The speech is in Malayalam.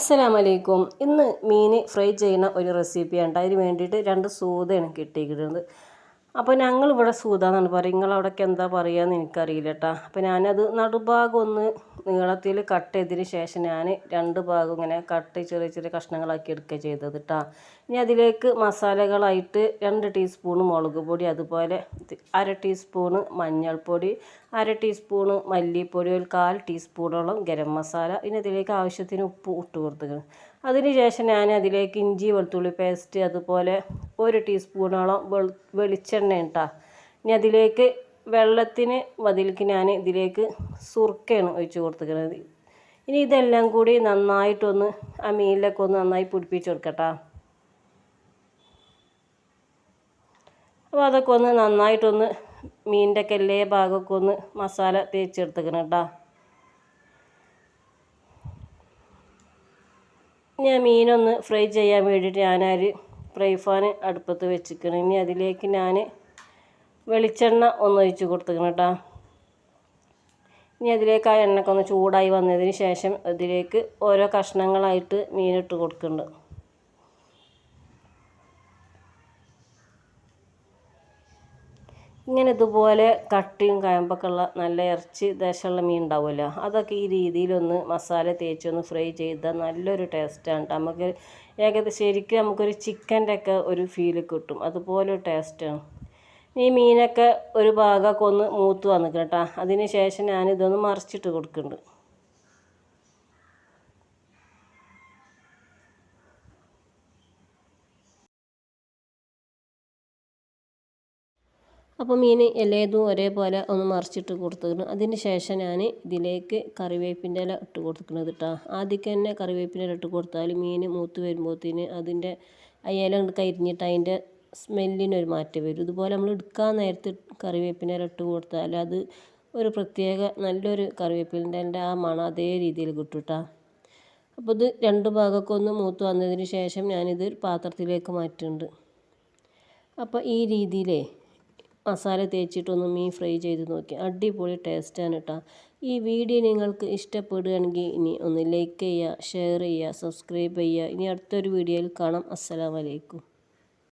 അസ്സലാമലൈക്കും. ഇന്ന് മീൻ ഫ്രൈ ചെയ്യുന്ന ഒരു റെസിപ്പിയാണ്. അതിന് വേണ്ടിയിട്ട് രണ്ട് സൂതയാണ് കിട്ടിയിരിക്കുന്നത്. അപ്പോൾ ഞങ്ങളിവിടെ സൂതാന്നാണ് നിങ്ങൾ നിങ്ങളവിടേക്ക് എന്താ പറയുകയെന്ന് എനിക്കറിയില്ല കേട്ടോ അപ്പോൾ ഞാനത് നടുഭാഗം ഒന്ന് നീളത്തിൽ കട്ട് ചെയ്തതിന് ശേഷം ഞാൻ രണ്ട് ഭാഗം ഇങ്ങനെ കട്ട് ചെറിയ ചെറിയ കഷ്ണങ്ങളാക്കി എടുക്കുക ചെയ്തത് കേട്ടോ ഇനി അതിലേക്ക് മസാലകളായിട്ട് രണ്ട് ടീസ്പൂൺ മുളക് പൊടി അതുപോലെ അര ടീസ്പൂണ് മഞ്ഞൾപ്പൊടി അര ടീസ്പൂണ് മല്ലിപ്പൊടി ഒരു കാൽ ടീസ്പൂണോളം ഗരം മസാല ഇനി അതിലേക്ക് ആവശ്യത്തിന് ഉപ്പ് ഇട്ട് കൊടുത്തു അതിന് ശേഷം ഞാൻ അതിലേക്ക് ഇഞ്ചി വെളുത്തുള്ളി പേസ്റ്റ് അതുപോലെ ഒരു ടീസ്പൂണോളം വെളു വെളിച്ചെണ്ണ കേട്ടോ ഇനി അതിലേക്ക് വെള്ളത്തിന് ബതിലേക്ക് ഞാൻ ഇതിലേക്ക് സുർക്കയാണ് ഒഴിച്ച് കൊടുത്തിരിക്കുന്നത്. ഇനി ഇതെല്ലാം കൂടി നന്നായിട്ടൊന്ന് ആ മീനിലൊക്കെ ഒന്ന് നന്നായി പിടിപ്പിച്ച് കൊടുക്കട്ടോ. അപ്പോൾ അതൊക്കെ ഒന്ന് നന്നായിട്ടൊന്ന് മീനിന്റെ ഒക്കെ എല്ലാ ഭാഗമൊക്കെ ഒന്ന് മസാല തേച്ചെടുത്തേക്കണം കേട്ടോ ഞാൻ മീനൊന്ന് ഫ്രൈ ചെയ്യാൻ വേണ്ടിയിട്ട് ഞാനൊരു ഫ്രൈ ഫാൻ അടുപ്പത്ത് വെച്ചിരിക്കണം. ഇനി അതിലേക്ക് ഞാൻ വെളിച്ചെണ്ണ ഒന്ന് ഒഴിച്ച് കൊടുത്തിക്കണം കേട്ടോ ഇനി അതിലേക്ക് ആ എണ്ണക്കൊന്ന് ചൂടായി വന്നതിന് ശേഷം അതിലേക്ക് ഓരോ കഷ്ണങ്ങളായിട്ട് മീനിട്ട് കൊടുക്കുന്നുണ്ട് ഇങ്ങനെ ഇതുപോലെ കട്ടിയും കയമ്പൊക്കെ ഉള്ള നല്ല ഇറച്ചി ദേശമുള്ള മീൻ ഉണ്ടാവുമല്ലോ. അതൊക്കെ ഈ രീതിയിലൊന്ന് മസാല തേച്ചൊന്ന് ഫ്രൈ ചെയ്താൽ നല്ലൊരു ടേസ്റ്റാണ് നമുക്ക് ഏകദേശം ശരിക്കും നമുക്കൊരു ചിക്കന്റെ ഒക്കെ ഒരു ഫീൽ കിട്ടും. അതുപോലെ ടേസ്റ്റാണ് ഈ മീനൊക്കെ ഒരു ഭാഗമൊക്കെ ഒന്ന് മൂത്ത് വന്നിക്കണം കേട്ടോ അതിന് ശേഷം ഞാനിതൊന്ന് മറിച്ചിട്ട് കൊടുക്കുന്നുണ്ട്. അപ്പോൾ മീൻ എല്ലാതും ഒരേപോലെ ഒന്ന് മറിച്ചിട്ട് കൊടുത്തിരുന്നു അതിന് ശേഷം ഞാൻ ഇതിലേക്ക് കറിവേപ്പിന്റെ ഇല ഇട്ട് കൊടുക്കുന്നത് കേട്ടോ ആദ്യമൊക്കെ തന്നെ കറിവേപ്പിന്റെ ഇല ഇട്ട് കൊടുത്താൽ മീൻ മൂത്ത് വരുമ്പോഴത്തേന് അതിന്റെ ഇല കരിഞ്ഞിട്ട് അതിന്റെ സ്മെല്ലിനൊരു മാറ്റം വരും. ഇതുപോലെ നമ്മൾ എടുക്കാൻ നേരത്ത് കറിവേപ്പിന്റെ ഇല ഇട്ട് കൊടുത്താൽ അത് ഒരു പ്രത്യേക നല്ലൊരു കറിവേപ്പിന്റെ ആ മണം അതേ രീതിയിൽ കിട്ടും കേട്ടോ അപ്പോൾ ഇത് രണ്ട് ഭാഗമൊക്കെ ഒന്ന് മൂത്ത് വന്നതിന് ശേഷം ഞാനിത് പാത്രത്തിലേക്ക് മാറ്റുന്നുണ്ട്. അപ്പോൾ ഈ രീതിയിലേ മസാല തേച്ചിട്ടൊന്ന് മീൻ ഫ്രൈ ചെയ്ത് നോക്കി. അടിപൊളി ടേസ്റ്റാണ് കേട്ടോ ഈ വീഡിയോ നിങ്ങൾക്ക് ഇഷ്ടപ്പെടുകയാണെങ്കിൽ ഇനി ഒന്ന് ലൈക്ക് ചെയ്യുക ഷെയർ ചെയ്യുക സബ്സ്ക്രൈബ് ചെയ്യുക. ഇനി അടുത്തൊരു വീഡിയോയിൽ കാണാം. അസ്സലാമലൈക്കും